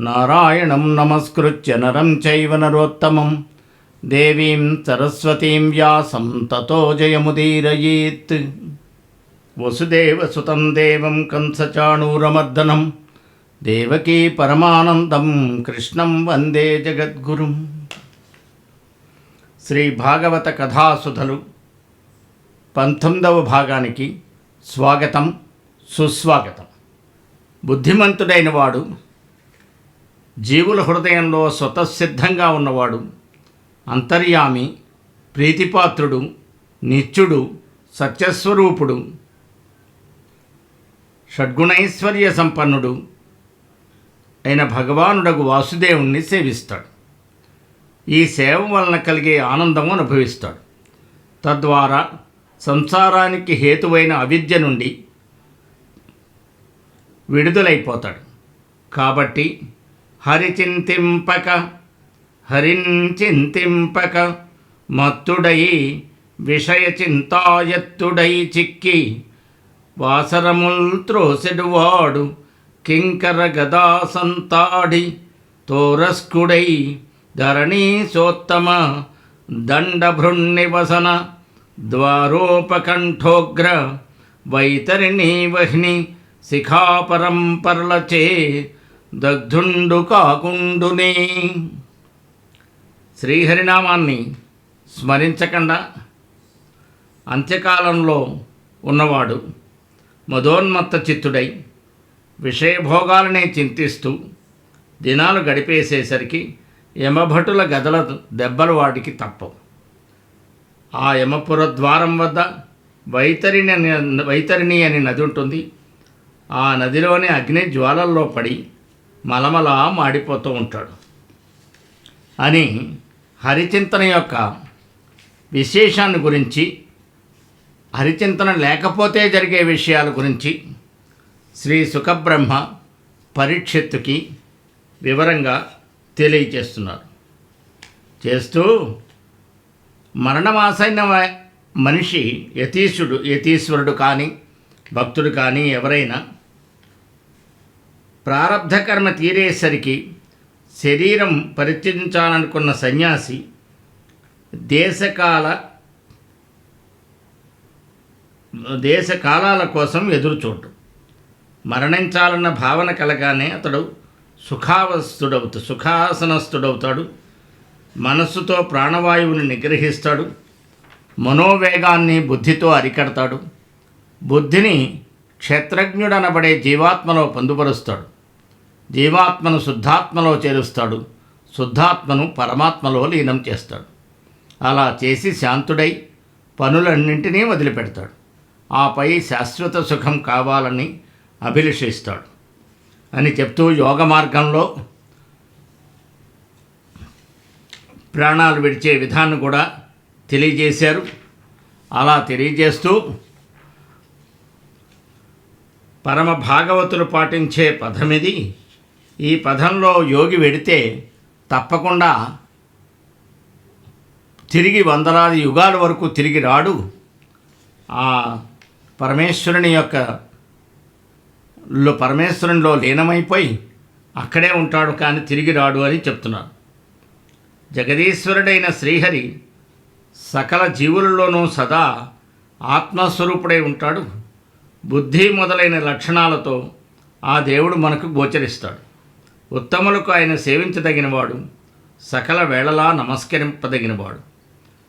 నారాయణం నమస్కృత్య నరం చైవ నరోత్తమం దేవీం సరస్వతీం వ్యాసం తతో జయముదీరయేత్ వసుదేవసుతం దేవం కంసచాణూరమర్దనం దేవకీ పరమానందం కృష్ణం వందే జగద్గురుం శ్రీ భాగవత కథాసుధలు పంతొమ్మిదవ భాగానికి స్వాగతం సుస్వాగతం. బుద్ధిమంతుడైన వాడు జీవుల హృదయంలో స్వతసిద్ధంగా ఉన్నవాడు అంతర్యామి ప్రీతిపాత్రుడు నిత్యుడు సత్యస్వరూపుడు షడ్గుణైశ్వర్య సంపన్నుడు అయిన భగవానుడగు వాసుదేవుణ్ణి సేవిస్తాడు. ఈ సేవ వలన కలిగే ఆనందం అనుభవిస్తాడు. తద్వారా సంసారానికి హేతువైన అవిద్య నుండి విడుదలైపోతాడు. కాబట్టి హరిచింతింపక హరించింతింపక మత్తుడై విషయ చింతాయత్తుడై చిక్కి వాసరముల్ త్రోసెడువాడు కింకర గదా సంతాడి తోరస్కుడై ధరణీసోత్తమ దండభృన్నివసన ద్వారోపకంఠోగ్ర వైతరిణీ శిఖాపరంపరలచే దగ్ధుండు కాకుండునే. శ్రీహరినామాన్ని స్మరించకుండా అంత్యకాలంలో ఉన్నవాడు మదోన్మత్త చిత్తుడై విషయభోగాలనే చింతిస్తూ దినాలు గడిపేసేసరికి యమభటుల గదల దెబ్బలు వాడికి తప్పవు. ఆ యమపుర ద్వారం వద్ద వైతరిణి వైతరిణి అని నది ఉంటుంది. ఆ నదిలోని అగ్ని జ్వాలల్లో పడి మలమల మాడిపోతూ ఉంటాడు. అని హరిచింతన యొక్క విశేషాన్ని గురించి హరిచింతన లేకపోతే జరిగే విషయాల గురించి శ్రీ సుఖబ్రహ్మ పరీక్షత్తుకి వివరంగా తెలియచేస్తున్నారు చేస్తూ మరణమాసైన మనిషి యతీశుడు యతీశ్వరుడు కానీ భక్తుడు కానీ ఎవరైనా ప్రారబ్ధ కర్మ తీరేసరికి శరీరం పరిత్యజించాలనుకున్న సన్యాసి దేశకాల దేశకాలాల కోసం ఎదురుచూడటం మరణించాలన్న భావన కలగానే అతడు సుఖావస్థుడవుతూ సుఖాసనస్థుడవుతాడు. మనస్సుతో ప్రాణవాయువుని నిగ్రహిస్తాడు. మనోవేగాన్ని బుద్ధితో అరికడతాడు. బుద్ధిని క్షేత్రజ్ఞుడనబడే జీవాత్మలో పొందుపరుస్తాడు. జీవాత్మను శుద్ధాత్మలో చేరుస్తాడు. శుద్ధాత్మను పరమాత్మలో లీనం చేస్తాడు. అలా చేసి శాంతుడై పనులన్నింటినీ వదిలిపెడతాడు. ఆపై శాశ్వత సుఖం కావాలని అభిలషిస్తాడు. అని చెప్తూ యోగ మార్గంలో ప్రాణాలు విడిచే విధానం కూడా తెలియజేశారు. అలా తెలియజేస్తూ పరమ భాగవతులు పాటించే పదమిది ఈ పదంలో యోగి వెడితే తప్పకుండా తిరిగి వందలాది యుగాల వరకు తిరిగి రాడు. ఆ పరమేశ్వరుని యొక్క లో పరమేశ్వరునిలో లీనమైపోయి అక్కడే ఉంటాడు కానీ తిరిగి రాడు అని చెప్తున్నారు. జగదీశ్వరుడైన శ్రీహరి సకల జీవులలోనూ సదా ఆత్మస్వరూపుడై ఉంటాడు. బుద్ధి మొదలైన లక్షణాలతో ఆ దేవుడు మనకు గోచరిస్తాడు. ఉత్తములకు ఆయన సేవించదగినవాడు. సకల వేళలా నమస్కరింపదగినవాడు.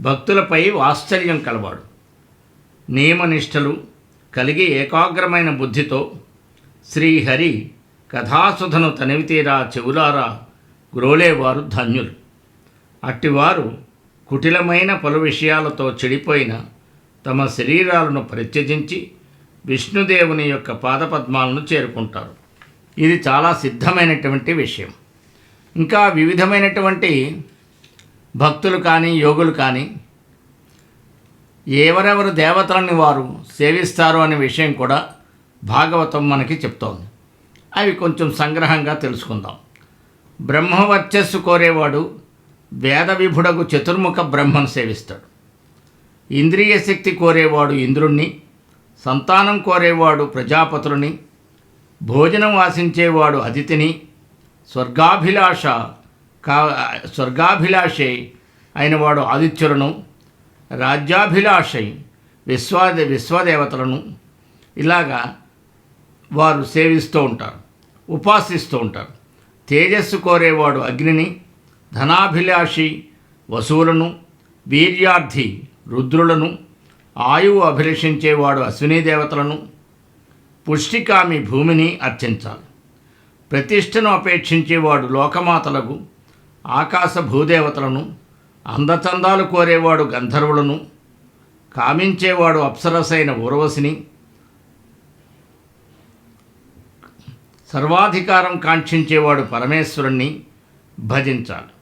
భక్తులపై వాత్సల్యం కలవాడు. నియమనిష్టలు కలిగి ఏకాగ్రమైన బుద్ధితో శ్రీహరి కథాసుధను తనివితీరా చెవులారా గ్రోలేవారు ధన్యులు. అట్టివారు కుటిలమైన పలు విషయాలతో చెడిపోయిన తమ శరీరాలను ప్రత్యజించి విష్ణుదేవుని యొక్క పాదపద్మాలను చేరుకుంటారు. ఇది చాలా సిద్ధమైనటువంటి విషయం. ఇంకా వివిధమైనటువంటి భక్తులు కానీ యోగులు కానీ ఎవరెవరు దేవతలని వారు సేవిస్తారు అనే విషయం కూడా భాగవతం మనకి చెప్తోంది. అవి కొంచెం సంగ్రహంగా తెలుసుకుందాం. బ్రహ్మవర్చస్సు కోరేవాడు వేద విభుడకు చతుర్ముఖ బ్రహ్మను సేవిస్తాడు. ఇంద్రియ శక్తి కోరేవాడు ఇంద్రుణ్ణి సంతానం కోరేవాడు ప్రజాపతులని భోజనం ఆశించేవాడు అతిథిని స్వర్గాభిలాష కా స్వర్గాభిలాషే అయినవాడు ఆదిత్యులను రాజ్యాభిలాషై విశ్వాద విశ్వదేవతలను ఇలాగా వారు సేవిస్తూ ఉంటారు ఉపాసిస్తూ ఉంటారు. తేజస్సు కోరేవాడు అగ్నిని ధనాభిలాషి వసువులను వీర్యార్థి రుద్రులను ఆయువు అభిలషించేవాడు అశ్వినీ దేవతలను పుష్టికామి భూమిని అర్చించాలి. ప్రతిష్టను అపేక్షించేవాడు లోకమాతలకు ఆకాశ భూదేవతలను అందచందాలు కోరేవాడు గంధర్వులను కామించేవాడు అప్సరసైన ఊర్వశిని సర్వాధికారం కాంక్షించేవాడు పరమేశ్వరుణ్ణి భజించాలి.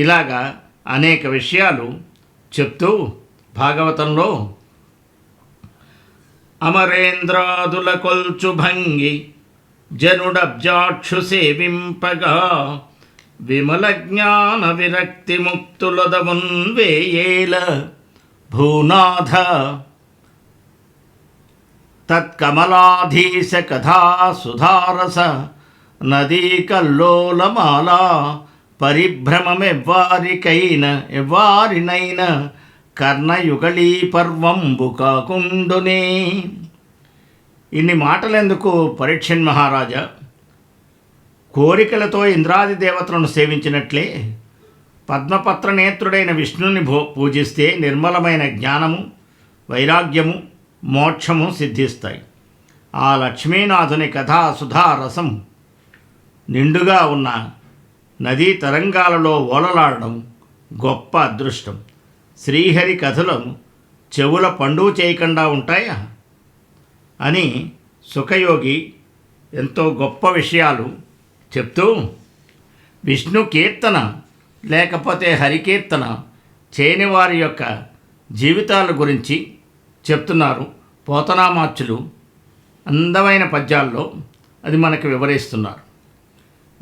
ఇలాగా అనేక విషయాలు చెప్తూ భాగవతంలో అమరేంద్రాదుల కొల్చు భంగి జనుడబ్జాక్షు సేవింపగా విమల జ్ఞాన విరక్తి ముక్తులదమున్ వేయేల భూనాథ తత్కమలాధీశ కథా సుధారస నదీ కల్లోలమాల పరిభ్రమమెవ్వారికైన ఎవ్వారినైన కర్ణయుగళీ పర్వంబు కాకుండునే ఇన్ని మాటలెందుకు పరీక్షన్ మహారాజా? కోరికలతో ఇంద్రాది దేవతలను సేవించినట్లే. పద్మపత్ర నేత్రుడైన విష్ణుని భో పూజిస్తే నిర్మలమైన జ్ఞానము వైరాగ్యము మోక్షము సిద్ధిస్తాయి. ఆ లక్ష్మీనాథుని కథా సుధా రసం. నిండుగా ఉన్న నదీ తరంగాలలో ఓలలాడడం గొప్ప అదృష్టం. శ్రీహరి కథలు చెవుల పండుగ చేయకుండా ఉంటాయా? అని సుఖయోగి ఎంతో గొప్ప విషయాలు చెప్తూ విష్ణు కీర్తన లేకపోతే హరికీర్తన చేయని వారి యొక్క జీవితాల గురించి చెప్తున్నారు పోతనామాచ్యులు అందమైన పద్యాల్లో అది మనకు వివరిస్తున్నారు.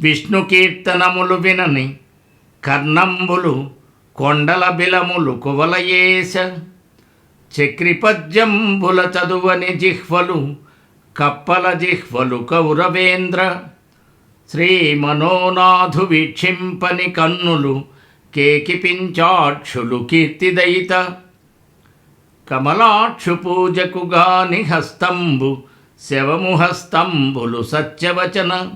విష్ణు కీర్తనములు వినని కర్ణంబులు కొండల బిలములు కువలయేశ. చక్రిపద్యంబుల చదువని జిహ్వలు కప్పల జిహ్వలు కౌరవేంద్ర. శ్రీ మనోనాథు వీక్షింపని కన్నులు కేకిపించాక్షులు కీర్తిదయిత. కమలాక్షు పూజకు గాని హస్తంబు శవము హస్తంబులు సత్యవచన.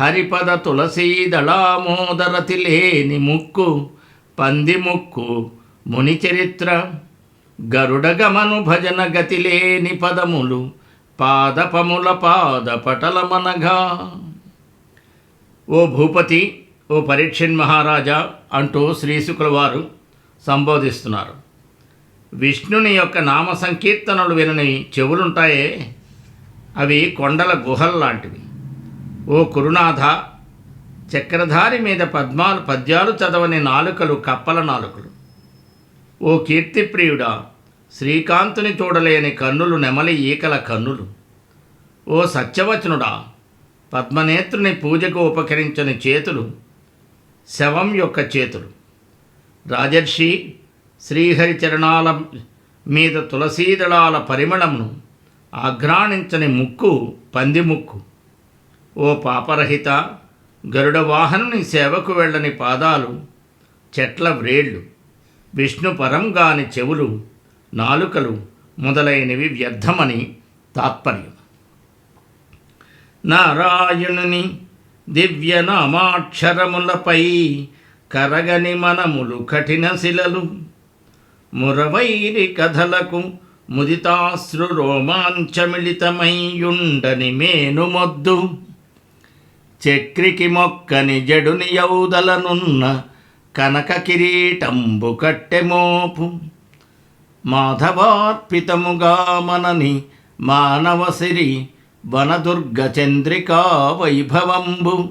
హరిపద తులసీదళామోదరతి లేని ముక్కు. పందిముక్కు మునిచరిత్ర గరుడగమను భజన గతి లేని పదములు పాదపముల పాదపటలమనగా ఓ భూపతి ఓ పరీక్షన్ మహారాజా అంటూ శ్రీశుకుల వారు సంబోధిస్తున్నారు. విష్ణుని యొక్క నామ సంకీర్తనలు వినని చెవులుంటాయే? అవి కొండల గుహల్లాంటివి. ఓ కురునాథ చక్రధారి మీద పద్మాలు పద్యాలు చదవని నాలుకలు కప్పల నాలుకలు. ఓ కీర్తిప్రియుడా శ్రీకాంతుని చూడలేని కన్నులు నెమలి ఈకల కన్నులు. ఓ సత్యవచనుడా పద్మనేత్రుని పూజకు ఉపకరించని చేతులు శవం యొక్క చేతులు. రాజర్షి శ్రీహరి చరణాల మీద తులసీదళాల పరిమళమును ఆఘ్రాణించని ముక్కు పంది ముక్కు. ఓ పాపరహిత గరుడ వాహనుని సేవకు వెళ్ళని పాదాలు చెట్ల వ్రేళ్ళు విష్ణు పరంగాని చెవులు నాలుకలు మొదలైనవి వ్యర్థమని తాత్పర్యం. నారాయణుని దివ్యనామాక్షరములపై కరగని మనములు కఠిన శిలలు మురవైరి కథలకు ముదితాశ్రు రోమాంచమిళితమైయుండని మేనుమొద్దు. చక్రికి మొక్కని జడుని యౌదలనున్న కనక కిరీటంబు కట్టెమోపు మాధవార్పితముగా మనని మానవసిరి వనదుర్గ చంద్రికా వైభవంబు.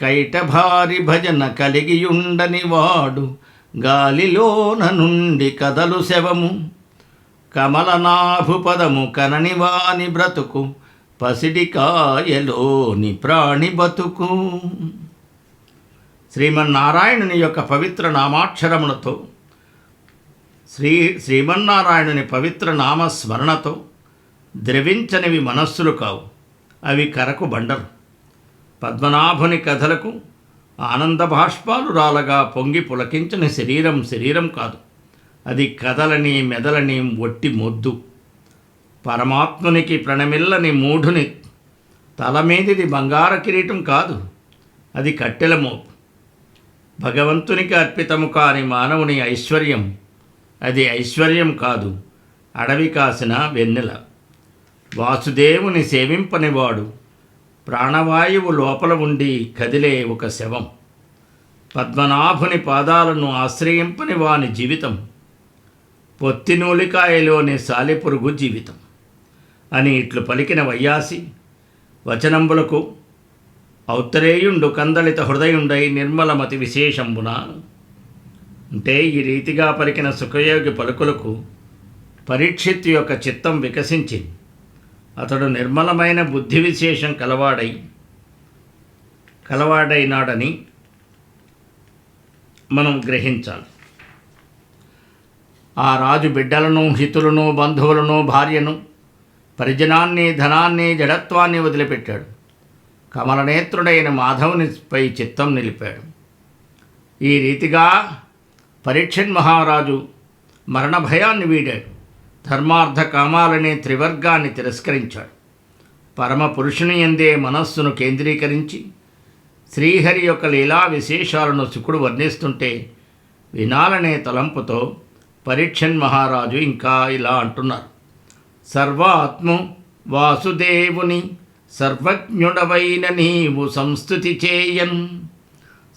కైటభారి భజన కలిగియుండని వాడు గాలిలోన నుండి కదలు శవము. కమలనాభు పదము కనని వాని బ్రతుకు పసిడికాయలోని ప్రాణి బతుకు. శ్రీమన్నారాయణుని యొక్క పవిత్ర నామాక్షరములతో శ్రీ శ్రీమన్నారాయణుని పవిత్ర నామస్మరణతో ద్రవించనివి మనస్సులు కావు అవి కరకు బండలు పద్మనాభుని కథలకు ఆనంద బాష్పాలు రాలగా పొంగి పులకించిన శరీరం శరీరం కాదు అది కథలని మెదలని ఒట్టి మొద్దు. పరమాత్మునికి ప్రణమిల్లని మూఢుని తల మీదిది బంగార కిరీటం కాదు అది కట్టెల మోపు. భగవంతునికి అర్పితము కాని మానవుని ఐశ్వర్యం అది ఐశ్వర్యం కాదు అడవి కాసిన వెన్నెల. వాసుదేవుని సేవింపనివాడు ప్రాణవాయువు లోపల ఉండి కదిలే ఒక శవం. పద్మనాభుని పాదాలను ఆశ్రయింపని వాని జీవితం పొత్తినూలికాయలోని సాలిపురుగు జీవితం. అని ఇట్లు పలికిన వయ్యాసి వచనంబులకు ఔత్తరేయుండు కందళిత హృదయుండై నిర్మలమతి విశేషంబున? అంటే ఈ రీతిగా పలికిన సుఖయోగి పలుకులకు పరీక్షిత్ యొక్క చిత్తం వికసించి అతడు నిర్మలమైన బుద్ధి విశేషం కలవాడై కలవాడైనాడని మనం గ్రహించాలి. ఆ రాజు బిడ్డలను హితులను బంధువులను భార్యను పరిజనాన్ని ధనాన్ని జడత్వాన్ని వదిలిపెట్టాడు. కమలనేత్రుడైన మాధవునిపై చిత్తం నిలిపాడు. ఈ రీతిగా పరీక్షన్ మహారాజు మరణ భయాన్ని వీడాడు. ధర్మార్థ కామాలనే త్రివర్గాన్ని తిరస్కరించాడు. పరమ పురుషుని ఎందే మనస్సును కేంద్రీకరించి శ్రీహరి యొక్క లీలా విశేషాలను శుకుడు వర్ణిస్తుంటే వినాలనే తలంపుతో పరీక్షన్ మహారాజు ఇంకా ఇలా అంటున్నారు. సర్వాత్మ వాసుదేవుని సర్వజ్ఞుడవైన నీవు సంస్థుతి చేయన్.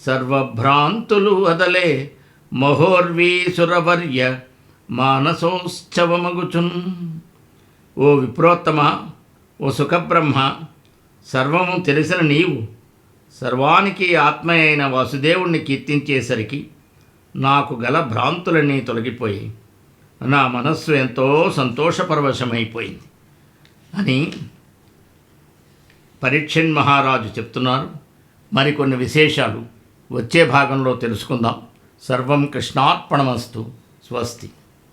సర్వభ్రాంతులు వదలే మహోర్వీసురవర్య మానసోత్సవమగుచున్. ఓ విప్రోత్తమ ఓ సుఖబ్రహ్మ సర్వము తెలిసిన నీవు సర్వానికి ఆత్మ అయిన వాసుదేవుణ్ణి కీర్తించేసరికి నాకు గల భ్రాంతులన్నీ తొలగిపోయి నా మనస్సు ఎంతో సంతోషపరవశమైపోయింది. అని పరీక్షన్ మహారాజు చెప్తున్నారు. మరికొన్ని విశేషాలు వచ్చే భాగంలో తెలుసుకుందాం. సర్వం కృష్ణార్పణమస్తు. స్వస్తి.